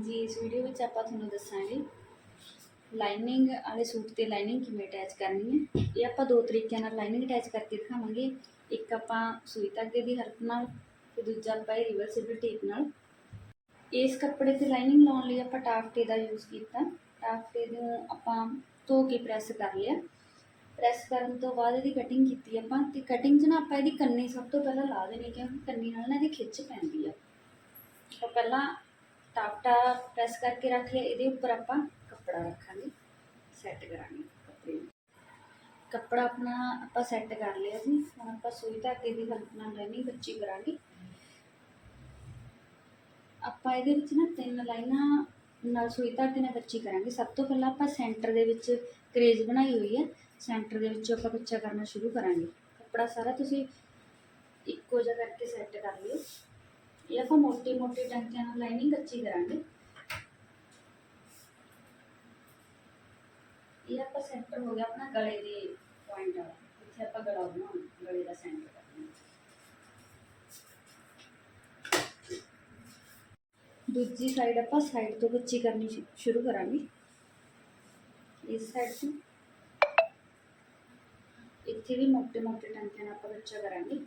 ਹਾਂਜੀ, ਇਸ ਵੀਡੀਓ ਵਿੱਚ ਆਪਾਂ ਤੁਹਾਨੂੰ ਦੱਸਾਂਗੇ ਲਾਈਨਿੰਗ ਵਾਲੇ ਸੂਟ ਤੇ ਲਾਈਨਿੰਗ ਕਿਵੇਂ ਅਟੈਚ ਕਰਨੀ ਹੈ। ਇਹ ਆਪਾਂ ਦੋ ਤਰੀਕਿਆਂ ਨਾਲ ਲਾਈਨਿੰਗ ਅਟੈਚ ਕਰਕੇ ਦਿਖਾਵਾਂਗੇ। ਇੱਕ ਆਪਾਂ ਸੂਈ ਧਾਗੇ ਦੀ ਹੈਲਪ ਨਾਲ ਤੇ ਦੂਜਾ ਆਪਾਂ ਇਹ ਰਿਵਰਸੀਬਲ ਟੇਪ ਨਾਲ। ਇਸ ਕੱਪੜੇ ਤੇ ਲਾਈਨਿੰਗ ਲਾਉਣ ਲਈ ਆਪਾਂ ਟਾਫਟੇ ਦਾ ਯੂਜ਼ ਕੀਤਾ। ਟਾਫਟੇ ਨੂੰ ਆਪਾਂ ਧੋ ਕੇ ਪ੍ਰੈਸ ਕਰ ਲਿਆ। ਪ੍ਰੈਸ ਕਰਨ ਤੋਂ ਬਾਅਦ ਇਹਦੀ ਕਟਿੰਗ ਕੀਤੀ ਆਪਾਂ ਤੇ ਕਟਿੰਗ 'ਚ ਨਾ ਆਪਾਂ ਇਹਦੀ ਕੰਨੀ ਸਭ ਤੋਂ ਪਹਿਲਾਂ ਲਾ ਦੇਣੀ ਕਿਉਂਕਿ ਕੰਨੀ ਨਾਲ ਨਾ ਇਹਦੀ ਖਿੱਚ ਪੈਂਦੀ ਆ। ਤਾਂ ਪਹਿਲਾਂ ਟਾਪਟਾ ਪ੍ਰੈਸ ਕਰਕੇ ਰੱਖ ਲਿਆ ਇਹਦੇ ਉੱਪਰ ਆਪਾਂ ਕੱਪੜਾ ਰੱਖਾਂਗੇ ਸੈੱਟ ਕਰਾਂਗੇ ਕੱਪੜੇ ਨੂੰ। ਕੱਪੜਾ ਆਪਣਾ ਆਪਾਂ ਸੈੱਟ ਕਰ ਲਿਆ ਜੀ। ਹੁਣ ਆਪਾਂ ਸੂਈ ਧਾਗੇ ਦੀ ਹੈਲਪ ਨਾਲ ਲਾਈਨਿੰਗ ਬੱਚੀ ਕਰਾਂਗੇ। ਆਪਾਂ ਇਹਦੇ ਵਿੱਚ ਨਾ ਤਿੰਨ ਲਾਈਨਾਂ ਨਾਲ ਸੂਈ ਧਾਗੇ ਨਾਲ ਕੱਚੀ ਕਰਾਂਗੇ। ਸਭ ਤੋਂ ਪਹਿਲਾਂ ਆਪਾਂ ਸੈਂਟਰ ਦੇ ਵਿੱਚ ਕਰੇਜ ਬਣਾਈ ਹੋਈ ਹੈ। ਸੈਂਟਰ ਦੇ ਵਿੱਚੋਂ ਆਪਾਂ ਕੱਚਾ ਕਰਨਾ ਸ਼ੁਰੂ ਕਰਾਂਗੇ। ਕੱਪੜਾ ਸਾਰਾ ਤੁਸੀਂ ਇੱਕੋ ਜਿਹਾ ਕਰਕੇ ਸੈੱਟ ਕਰ ਲਿਓ। ਇਹ ਆਪਾਂ ਮੋਟੇ ਮੋਟੇ ਟਾਂਕਿਆਂ ਨਾਲ ਲਾਈਨਿੰਗ ਕੱਚੀ ਕਰਾਂਗੇ। ਇਹ ਆਪਾਂ ਸੈਂਟਰ ਹੋ ਗਿਆ ਆਪਣਾ ਗਲੇ ਦੇ ਪੁਆਇੰਟ ਵਾਲਾ। ਇੱਥੇ ਆਪਾਂ ਗਲਾ ਬਣਾਉਣਾ, ਗਲੇ ਦਾ ਸੈਂਟਰ ਦੂਜੀ ਸਾਈਡ ਆਪਾਂ ਸਾਈਡ ਤੋਂ ਕੱਚੀ ਕਰਨੀ ਸ਼ੁਰੂ ਕਰਾਂਗੇ। ਇਸ ਸਾਈਡ ਤੋਂ। ਇੱਥੇ ਵੀ ਮੋਟੇ ਮੋਟੇ ਟਾਂਕਿਆਂ ਨਾਲ ਆਪਾਂ ਕੱਚਾ ਕਰਾਂਗੇ।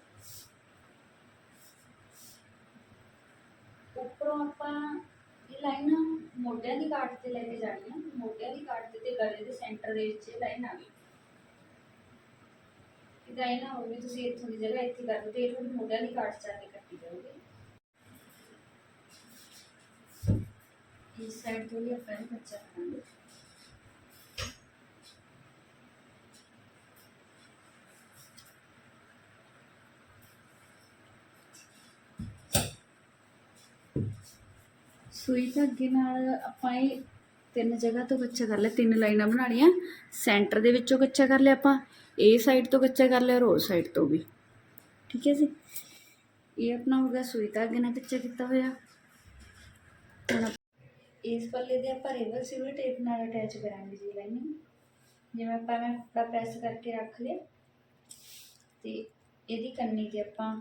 ਉੱਪਰੋਂ ਆਪਾਂ ਇਹ ਲਾਈਨ ਮੋਢਿਆਂ ਦੀ ਕਾਟ ਤੇ ਲੈ ਕੇ ਜਾਣੀ ਆ, ਮੋਢਿਆਂ ਦੀ ਕਾਟ ਤੇ ਗਲੇ ਦੇ ਸੈਂਟਰ ਦੇ ਵਿੱਚ ਲਾਈਨ ਆ ਇਹਦਾ ਇਹ ਨਾ ਹੋਵੇ ਤੁਸੀਂ ਇੱਥੋਂ ਦੀ ਜਗ੍ਹਾ ਇੱਥੇ ਕਰ ਦਿਓ ਤੇ ਇਹ ਤੁਹਾਡੀ ਮੋਢਿਆਂ ਦੀ ਕਾਟ ਚ ਆ ਕੇ ਕੱਟੀ ਜਾਓਗੇ ਇਸ ਸਾਈਡ ਤੋਂ ਵੀ ਆਪਾਂ ਇਹ ਕੱਚਾ ਸੂਈ ਧਾਗੇ ਨਾਲ ਆਪਾਂ ਇਹ ਤਿੰਨ ਜਗ੍ਹਾ ਤੋਂ ਕੱਚਾ ਕਰ ਲਿਆ, ਤਿੰਨ ਲਾਈਨਾਂ ਬਣਾਉਣੀਆਂ। ਸੈਂਟਰ ਦੇ ਵਿੱਚੋਂ ਕੱਚਾ ਕਰ ਲਿਆ ਆਪਾਂ ਇਹ ਸਾਈਡ ਤੋਂ ਕੱਚਾ ਕਰ ਲਿਆ ਔਰ ਉਹ ਸਾਈਡ ਤੋਂ ਵੀ। ਠੀਕ ਹੈ ਜੀ? ਇਹ ਆਪਣਾ ਹੋ ਗਿਆ ਸੂਈ ਧਾਗੇ ਨਾਲ ਕੱਚਾ ਕੀਤਾ ਹੋਇਆ। ਹੁਣ ਇਸ ਪੱਲੇ ਦੇ ਆਪਾਂ ਰਿਵਰਸੀਬਲ ਟੇਪ ਨਾਲ ਅਟੈਚ ਕਰਾਂਗੇ ਜੀ ਲਾਈਨਿੰਗ ਜਿਵੇਂ ਆਪਾਂ ਮੈਂ ਕੱਪੜਾ ਪ੍ਰੈਸ ਕਰਕੇ ਰੱਖ ਲਿਆ। ਤੇ ਇਹਦੀ ਕੰਨੀ ਤੇ ਆਪਾਂ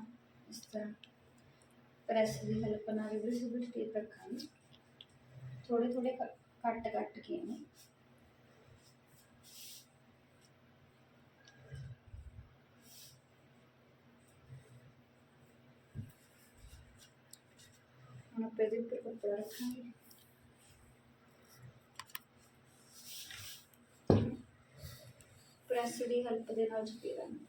ਇਸ ਤਰ੍ਹਾਂ ਪ੍ਰੈਸ ਦੀ ਹੈਲਪ ਨਾਲ ਰਿਵਰਸੀਬਲ ਟੇਪ ਰੱਖਾਂਗੇ। ਥੋੜੇ ਥੋੜੇ ਕੱਟ ਕੱਟ ਕੇ ਨੇ। ਹੁਣ ਆਪਾਂ ਇਹਦੇ ਉੱਪਰ ਕੱਪੜਾ ਰੱਖਾਂਗੇ। ਪ੍ਰੈਸ ਦੀ ਹੈਲਪ ਦੇ ਨਾਲ ਚੁਪੇੜਾਂਗੇ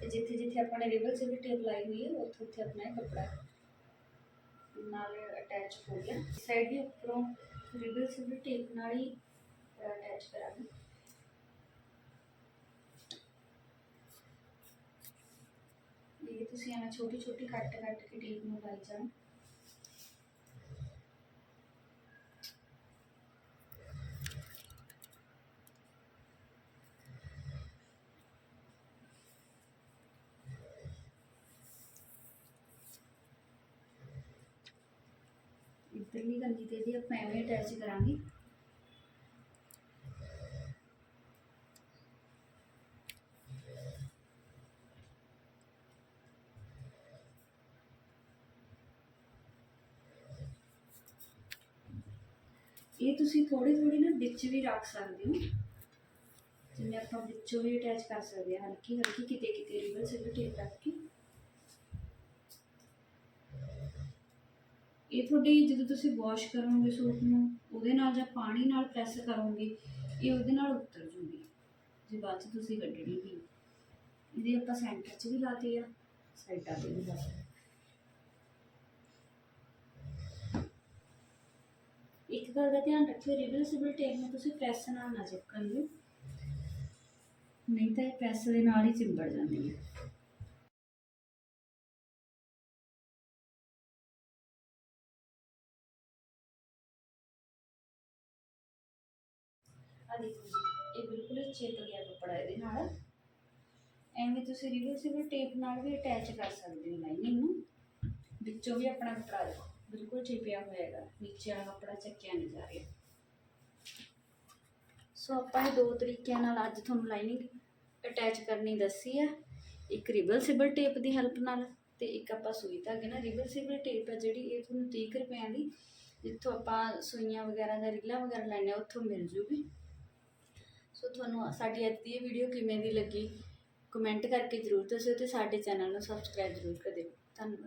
ਤੇ ਜਿੱਥੇ ਜਿੱਥੇ ਆਪਾਂ ਨੇ ਰਿਬਨ ਸਿਰ ਟੇਪ ਲਾਈ ਹੋਈ ਹੈ ਉੱਥੇ ਉੱਥੇ ਆਪਣਾ ਇਹ ਕੱਪੜਾ ਨਾਲ ਅਟੈਚ ਹੋ ਗਿਆ ਸਾਈਡ ਵੀ ਉੱਪਰੋਂ ਰਿਬਨ ਸਿਰ ਟੇਪ ਨਾਲ ਹੀ ਅਟੈਚ ਕਰਾਂਗੇ ਇਹ ਤੁਸੀਂ ਐਵੇਂ ਛੋਟੀ ਛੋਟੀ ਕੱਟ ਕੱਟ ਕੇ ਟੇਪ ਨੂੰ ਲਾਈ ਜਾਓ ਇੱਧਰਲੀ ਗੰਜੀ ਤੇ ਵੀ ਆਪਾਂ ਐਵੇਂ ਅਟੈਚ ਕਰਾਂਗੇ। ਇਹ ਤੁਸੀਂ ਥੋੜੀ ਥੋੜੀ ਨਾ ਵਿੱਚ ਵੀ ਰੱਖ ਸਕਦੇ ਹੋ। ਜਿਵੇਂ ਆਪਾਂ ਵਿੱਚੋਂ ਵੀ ਅਟੈਚ ਕਰ ਸਕਦੇ ਹਾਂ ਹਲਕੀ ਹਲਕੀ ਕਿਤੇ ਕਿਤੇ ਰਿਬਨ ਸਿਰ ਟੇਪ ਰੱਖ ਕੇ। ਇਹ ਤੁਹਾਡੀ ਜਦੋਂ ਤੁਸੀਂ ਵਾਸ਼ ਕਰੋਗੇ ਸੂਟ ਨੂੰ ਉਹਦੇ ਨਾਲ ਜਾਂ ਪਾਣੀ ਨਾਲ ਪ੍ਰੈਸ ਕਰੋਗੇ ਇਹ ਉਹਦੇ ਨਾਲ ਉਤਰ ਜੂਗੀ। ਜੇ ਬਾਅਦ 'ਚ ਤੁਸੀਂ ਕੱਢਣੀ ਵੀ। ਇਹਦੇ ਆਪਾਂ ਸੈਂਟਰ 'ਚ ਵੀ ਲਾਤੇ ਆ। ਸਾਈਡਾਂ 'ਤੇ ਵੀ ਲਾਤੇ। ਇੱਕ ਗੱਲ ਦਾ ਧਿਆਨ ਰੱਖਿਓ ਰਿਵਰਸਿਬਲ ਟੇਪ ਨੂੰ ਤੁਸੀਂ ਪ੍ਰੈਸ ਨਾਲ ਨਾ ਚਿਪਕਣ ਦਿਓ। ਨਹੀਂ ਤਾਂ ਇਹ ਪ੍ਰੈਸ ਦੇ ਨਾਲ ਹੀ ਚਿੰਬੜ ਜਾਂਦੀ ਹੈ। ਆ ਦੇਖੋ ਇਹ ਬਿਲਕੁਲ ਹੀ ਗਿਆ ਕੱਪੜਾ ਇਹਦੇ ਨਾਲ। ਐਵੇਂ ਤੁਸੀਂ ਰਿਵਰਸਿਬਲ ਟੇਪ ਨਾਲ ਵੀ ਅਟੈਚ ਕਰ ਸਕਦੇ ਹੋ ਲਾਈਨਿੰਗ ਨੂੰ। ਵਿੱਚੋਂ ਵੀ ਆਪਣਾ ਕੱਪੜਾ ਬਿਲਕੁਲ ਚਿਪਿਆ ਹੋਇਆ ਨੀਚੇ ਵਾਲਾ ਕੱਪੜਾ ਚੱਕਿਆ ਨਹੀਂ ਜਾ ਰਿਹਾ। ਸੋ ਆਪਾਂ ਇਹ ਦੋ ਤਰੀਕਿਆਂ ਨਾਲ ਅੱਜ ਤੁਹਾਨੂੰ ਲਾਈਨਿੰਗ ਅਟੈਚ ਕਰਨੀ ਦੱਸੀ ਆ। ਇੱਕ ਰਿਵਰਸਿਬਲ ਟੇਪ ਦੀ ਹੈਲਪ ਨਾਲ ਤੇ ਇੱਕ ਆਪਾਂ ਸੂਈ ਧਾਗੇ ਨਾਲ। ਰਿਵਰਸਿਬਲ ਟੇਪ ਹੈ ਜਿਹੜੀ, ਇਹ ਤੁਹਾਨੂੰ 30 ਕੁ ਦੀ, ਜਿੱਥੋਂ ਆਪਾਂ ਸੂਈਆਂ ਵਗੈਰਾ ਦਾ ਰੀਲਾਂ ਵਗੈਰਾ ਲੈਣੇ ਉੱਥੋਂ ਮਿਲ ਜੂਗੀ। ਸੋ ਤੁਹਾਨੂੰ ਸਾਡੀ ਅੱਜ ਦੀ ਇਹ ਵੀਡੀਓ ਕਿਵੇਂ ਦੀ ਲੱਗੀ? ਕਮੈਂਟ ਕਰਕੇ ਜ਼ਰੂਰ ਦੱਸਿਓ ਤੇ ਸਾਡੇ ਚੈਨਲ ਨੂੰ ਸਬਸਕ੍ਰਾਈਬ ਜ਼ਰੂਰ ਕਰ ਦਿਓ ਧੰਨਵਾਦ।